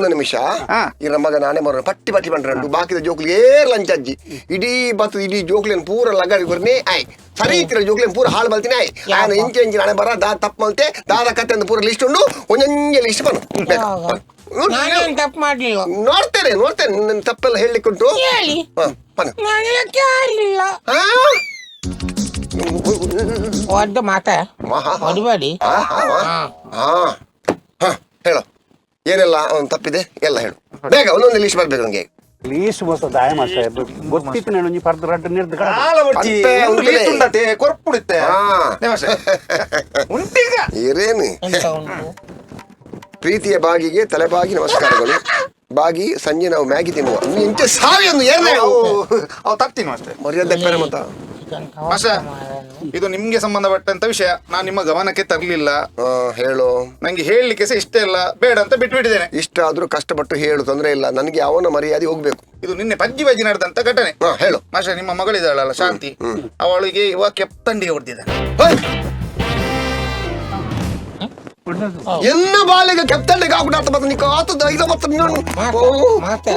ಒಂದು ನಿಮಿಷ. ಈ ಮಗ ನಾನೇ ಮರ ಪಟ್ಟಿ ಪಟ್ಟಿ ಬಂದ್ರೆ ಬಾಕಿದ ಜೋಕ್ಲಿ ಏರ್ ಲಂಚ್ ಅಜ್ಜಿ. ಇಡೀ ಬತ್ತು ಇಡೀ ಜೋಕ್ಲಿನ ಪೂರ ಲಗಾಡಿ ಬರ್ನಿ ಆಯ್. ಸರಿ ಇತ್ತಿರ ಜೋಕ್ಲಿನ ಪೂರ ಹಾಳು ಬಲ್ತೀನಿ. ಆಯ್. ನಾನು ಇಂಚೆ ಇಂಚೆ ನಾನೇ ಬರ ದಾ ತಪ್ಪು ಮಲ್ತೆ ದಾದ ಕತ್ತೆ ಅಂತ ಪೂರ ಲಿಸ್ಟ್ ಉಂಡು. ಒಂದೊಂದೇ ಲಿಸ್ಟ್ ಬನ್ನು. ನಾನೇನ್ ತಪ್ಪು ಮಾಡ್ಲಿಲ್ಲ ನೋಡ್ತೇನೆ ನೋಡ್ತೇನೆ. ನನ್ನ ತಪ್ಪೆಲ್ಲ ಹೇಳಲಿಕ್ಕೆ ಉಂಟು ಹೇಳಿ? ಒಡ್ಡ ಮಾತ? ಹೊಡಿಬೇಡಿ ಹಾ, ಏನೆಲ್ಲ ಅವ್ನು ತಪ್ಪಿದೆ ಎಲ್ಲ ಹೇಳು. ಬೇಗ ಒಂದೊಂದು ಲೀಸ್ಟ್ ಬರ್ಬೇಕು ನನಗೆ. ಲೀಸ್ ಬಸ್ ದಾಯ ಮಾಸ ಗೊತ್ತಿತ್ತು ನಾನು ಒಂಜಿ ಪರ್ದ ರಡ್ಡು ನಿರ್ದು ಕಡ. ಆಳ ಬುಡ್ಚಿ ಪಂತೆ ಉಂಟುಲೆ. ಲೀಸ್ಟ್ ಉಂಡತೆ ಕೊರ್ಪುಡಿತ್ತೆ ಹಾ. ದೇವಶೆ ಉಂಟೀಗ. ಏರೇನು ಎಂತ ಉಂಟು ಪ್ರೀತಿಯ ಬಾಗಿಗೆ ತಲೆಬಾಗಿ ನಮಸ್ಕಾರಗಳು. ಬಾಗಿ ಸಂಜೆ ನಾವು ಮ್ಯಾಗಿ ತಿನ್ನುವ. ಸಾವಿ ಒಂದು ಏನೇ ಅವು ಅವು ತರ್ತೀನಿ ಮರ್ಯಾದೆ ಬೇರೆ ಇದು ನಿಮ್ಗೆ ಸಂಬಂಧಪಟ್ಟಂತ ವಿಷಯ. ನಾನು ನಿಮ್ಮ ಗಮನಕ್ಕೆ ತರಲಿಲ್ಲ. ಆ, ಹೇಳು. ನಂಗೆ ಹೇಳಲಿಕ್ಕೆ ಸಹ ಇಷ್ಟ ಇಲ್ಲ. ಬೇಡ ಅಂತ ಬಿಟ್ಬಿಟ್ಟಿದ್ದೇನೆ. ಇಷ್ಟ ಆದ್ರೂ ಕಷ್ಟಪಟ್ಟು ಹೇಳು ತೊಂದ್ರೆ ಇಲ್ಲ. ನನಗೆ ಅವನ ಮರ್ಯಾದೆ ಹೋಗ್ಬೇಕು? ಇದು ನಿನ್ನೆ ಪಜ್ಜಿ ಬಜ್ಜಿ ನಡೆದಂತ ಘಟನೆ. ಹಾ ಹೇಳು. ಮಾಸ್ಟರ್ ನಿಮ್ಮ ಮಗಳಿದ್ದಾಳಲ್ಲ ಶಾಂತಿ. ಅವಳಿಗೆ ಇವಾಗ ಕೆಪ್ತಂಡಿ ಹೊಡೆದಿದೆ ಎಲ್ಲ ಎನ್ನ ಬಾಲಿಗೆ ಕೆಪ್ತಂಡಿಗೆ ಆಗ್ಬಿಟ್ಟ ಮತ್ತೆ ಮತ್ತೆ ಓ. ಮಾತ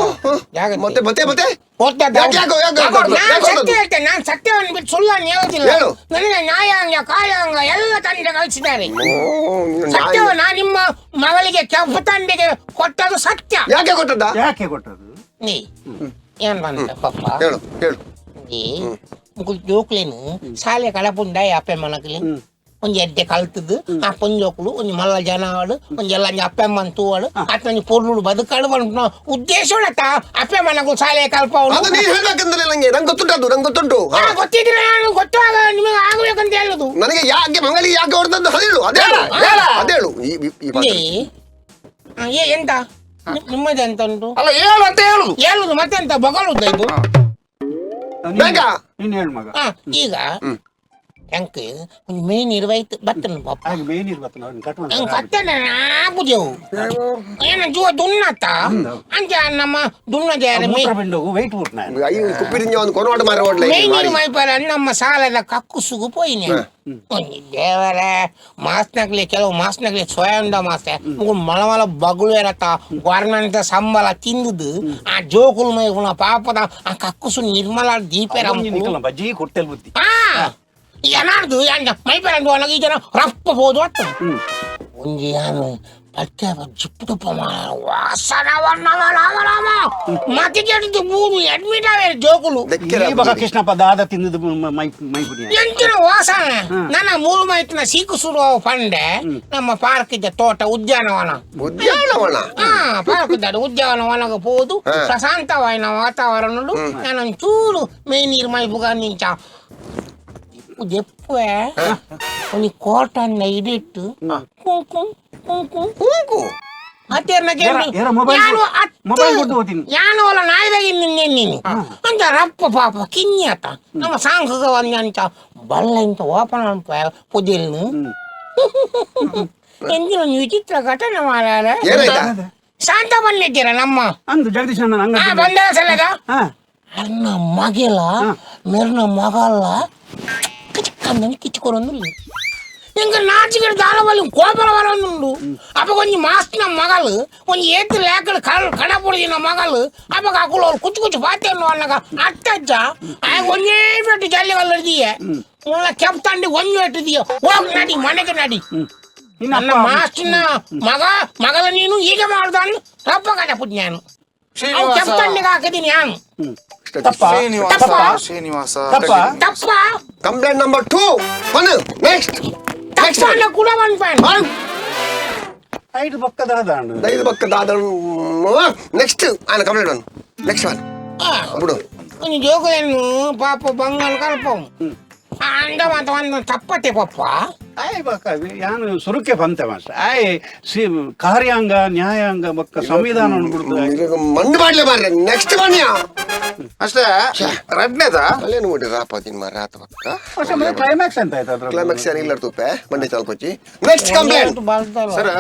ಜಾಗತಿ. ಮತ್ತೆ ಮತ್ತೆ ಮತ್ತೆ? ನಾನು ಸತ್ಯವನ್ನು ಬಿಟ್ಟು ಸುಳ್ಳನ್ನು ಹೇಳುದಿಲ್ಲ ನನಗೆ ನ್ಯಾಯಾಂಗ ಕಾಯಾಂಗ ಎಲ್ಲ ತಂಡ ಕಳಿಸಿದ್ದಾರೆ ಸತ್ಯವ ನಾ ನಿಮ್ಮ ಮಗಳಿಗೆ ಕೆಂಪು ತಂಡಿಗೆ ಕೊಟ್ಟದು ಸತ್ಯ ಯಾಕೆ ಕೊಟ್ಟದ ಯಾಕೆ ಕೊಟ್ಟದು ನೀ ಏನ್ ಬಂದ ಪಪ್ಪ ಹೇಳು ಹೇಳು ಶಾಲೆ ಕಳಪುಂಡ ಅಪ್ಪೆ ಮನಕಲಿ ಒಂಜಿ ಎಡ್ಡೆ ಕಲ್ತದ್ದು ಆ ಪೊಂಜೋಕುಲು ಒಂಜಿ ಮಲ್ಲ ಜನವಾಡು ಒಂಜಿ ಎಲ್ಲ ಅಪ್ಪೆಮ್ಮನ್ ತೂವಾಡು ಅತ್ತೊಂಜಿ ಪೊರ್ಲುಡು ಬದುಕಾಡು ಬಂದು ಉದ್ದೇಶ ಉಳ್ಳತ್ತ ಅಪ್ಪೆ ಮನಗೂ ಶಾಲೆ ಅದು ಹೇಳ್ಬೇಕಂದ್ರೆ ನಂಗೆ ಗೊತ್ತುಂಟು ಅದು ನಂಗೆ ಗೊತ್ತುಂಟು. ಗೊತ್ತಿದ್ರೆ ನಾನು ಗೊತ್ತಾಗ ನಿಮಗೆ ಆಗ್ಬೇಕಂತ ಹೇಳುದು ನನಗೆ ಯಾಕೆ ಮಂಗಳಿ ಯಾಕೆ ಹೊಡೆದದ್ದು ಹೇಳು ಅದೇಳು ಹೇಳ. ಅದೇಳು ಏ ಎಂತ ನಿಮ್ಮದೆಂತ ನಿಮ್ಮದು ಉಂಟು ಅಲ್ಲ ಹೇಳು ಅಂತ ಹೇಳು ಹೇಳುದು ಮತ್ತೆಂತ ಬಗಳುದ ಇದು ಈಗ ಹೆಂಕ್ ಒಂದು ಮೇನ್ ಇರುವೈತು ಬತ್ತನ ಪಾಪ ಹಾಗೆ ಮೇನ್ ಇರ್ಬೇಕು ನೋಡಿ ಕಟ್ಕೊಂಡು ಹಂಗ ಕತ್ತನ ಆಗುದೇವು ಏನ ಜುವ ದುನ್ನತ್ತ ಅಂಚ ನಮ್ಮ ದುನ್ನದ ಮೂತ್ರ ಬಿಂಡೋಗು ವೆಯ್ಟ್ ಬಿಟ್ಟು ನಾನು ಅಯ್ಯೋ ಕುಪ್ಪಿರಿಂಜ ಒಂದು ಕೊನವಾಟ ಮಾರಿ ಓಡ್ಲ ಮೇನಿನ ಮೈಪರ ನಮ್ಮ ಸಾಲದ ಕಕ್ಕುಸುಗು ಪೋಯಿನಿ ಒಂಜಿ ದೇವರ ಮಾಸ್ನಗ್ಲಿ ಕೆಲವು ಮಾಸ್ನಗ್ಲಿ ಸ್ವಯಂದ ಮಾಸ್ತೆ ಮುಗು ಮಳಮಳ ಬಗಳು ಇರತ್ತ ಗೌರ್ಮೆಂಟ್ ಸಂಬಳ ತಿಂದುದು ಆ ಜೋಕುಲ್ ಮೈ ಗುಣ ಪಾಪದ ಆ ಕಕ್ಕುಸು ನಿರ್ಮಲ ದೀಪರ ನಿಕ್ಕಲ್ಲ ಬಜ್ಜಿ ಕೊಟ್ಟೆಲ್ ಬುದ್ಧಿ ಆ ಏನಾರ್ದು ಅಂದ ಮೈಪರ ಒಳಗೆ ಈ ಜನ ರಪ್ಪ ಹೋದು ಅತ್ತ ಒಂಜಿ ಯಾನು ಪಟ್ಟೆ ಜಿಪ್ಪು ತುಪ್ಪ ವಾಸನ ವರ್ಣವರಾಮ ಮತ್ತೆ ಕೆಟ್ಟಿದ್ದು ಮೂರು ಅಡ್ಮಿಟ್ ಆವೆ ಜೋಕುಲು ಈ ಬಗ ಕೃಷ್ಣಪ್ಪ ದಾದ ತಿಂದದ್ದು ಮ- ಮೈ ಮೈ ಪುಡಿ ಎಂಚಿನ ವಾಸನ ನನ್ನ ಮೂರು ಮೈತಿನ ಸೀಕು ಸುಡುವ ಪಂಡೆ ನಮ್ಮ ಪಾರ್ಕ್ ಇದ್ದ ತೋಟ ಉದ್ಯಾನವನ ಉದ್ಯಾನವನ ಹಾ ಪಾರ್ಕ್ ಇದ್ದ ಉದ್ಯಾನವನಗೆ ಹೋದು ಪ್ರಶಾಂತವಾಯಿನ ವಾತಾವರಣ ನಾನು ಚೂರು ಮೇ ನೀರು ಮೈ ಬುಗ ನಿಂಚ ದೆಪ್ಪೆ ಒಂದು ಕೋಟನ್ನ ಇಡಿಟ್ಟು ಕುಂಕುಂ. ಕುಂಕುಂ ಕುಂಕು ಹತ್ತಿರನ ಏರ- ಕೊಡು. mobile ಕೊಟ್ಟು ಹೋಗ್ತೀನಿ. ಯಾನು ಅಲ್ಲ ನಾಯಿದಾಗಿ ನಿನ್ನೆ ನೀನು. ಅಂತ ರಪ್ಪ ಪಾಪ ಕಿನ್ಯಾತ ನಮ್ಮ ಸಾಂಘಿಕ ಅಂತ ಬಲ್ಲ ಇಂತ ಓಪನ್ ಅಂತ ಪುದಿಲ್ನು. ಎಂದಿನ ಒಂದು ವಿಚಿತ್ರ ಘಟನೆ ಮಾರಾರ ಶಾಂತ ಬಂದಿದ್ದೀರ ನಮ್ಮ? ಅಂದು ಜಗದೀಶ್ ಅಣ್ಣ ಬಂದ ಸಲಗ ಹಾ. ಅನ್ನ ಮಗಿಲ ಮೆರ್ನ ಮಗಲ್ಲ ಕಣ್ಣನ್ನು ಕಿಚ್ಕೊರೊಂದು ఇంక నాచిగడ దానవల్లి కోపల వరండు అప్ప కొంచెం మాస్తున్న మగలు కొంచెం ఎత్తు లేకలు కళ్ళు కడపొడిన మగలు అప్ప అక్కడ కుచ్చు కుచ్చు పాతేను వాళ్ళగా అట్టచ్చా ఆయన కొంచెం పెట్టి జల్లి వాళ్ళు దియ ముళ్ళ చెప్తాండి కొంచెం పెట్టి దియ ఓ నడి మనకి నడి ಇನ್ನು అన్న మాస్తున్న మగ మగల నేను ఈగ మాడుతాను తప్ప కదా పుట్టినాను అవి చెప్తాండి కాకది తప్ప శ్రీనివాస శ్రీనివాస తప్ప తప్ప complaint number two one next next అన్న కూడా వన్ పాయింట్ ఐదు పక్క దాదాడు ఐదు పక్క దాదాడు నెక్స్ట్ ఆయన కంప్లైంట్ నెక్స్ట్ వన్ ఇప్పుడు. పాప బంగారు కలపం. ಹಂಗ ಮತ್ತ ಒಂದು ಚಪ್ಪಟಿ ಪಪ್ಪ ಆಯ್ ಬಕ್ಕ ಯಾನು ಸುರಕ್ಕೆ ಬಂತೆ ಮಾಸ್ಟರ್. ಆಯ್ ಸಿ ಕಾರ್ಯಾಂಗ ನ್ಯಾಯಾಂಗ ಬಕ್ಕ ಸಂವಿಧಾನ ಅನ್ಬಿಡ್ತು ಈಗ ಮಂಡ್ ಮಾಡ್ಲಿ ಬಾರ್ರಿ ನೆಕ್ಸ್ಟ್ ಬನ್ನಿ ಅಷ್ಟೇ ರಡ್ನೇದ ಅಲ್ಲೇನು ಮಾಡಿರ ಪಾತಿನ ಮಾರ ಆತ ಬಕ್ಕ ಕ್ಲೈಮ್ಯಾಕ್ಸ್ ಅಂತ ಆಯ್ತು ಅದ್ರ ಕ್ಲೈಮ್ಯಾಕ್ಸ್ ಏನಿಲ್ಲ ತುಪ್ಪೆ ಮಂಡಿ ಚಲ್ಕೊಚ್ಚಿ ನೆಕ್ಸ್ಟ್ ಕಂಪ್ಲೇಂಟ್ ಸರ್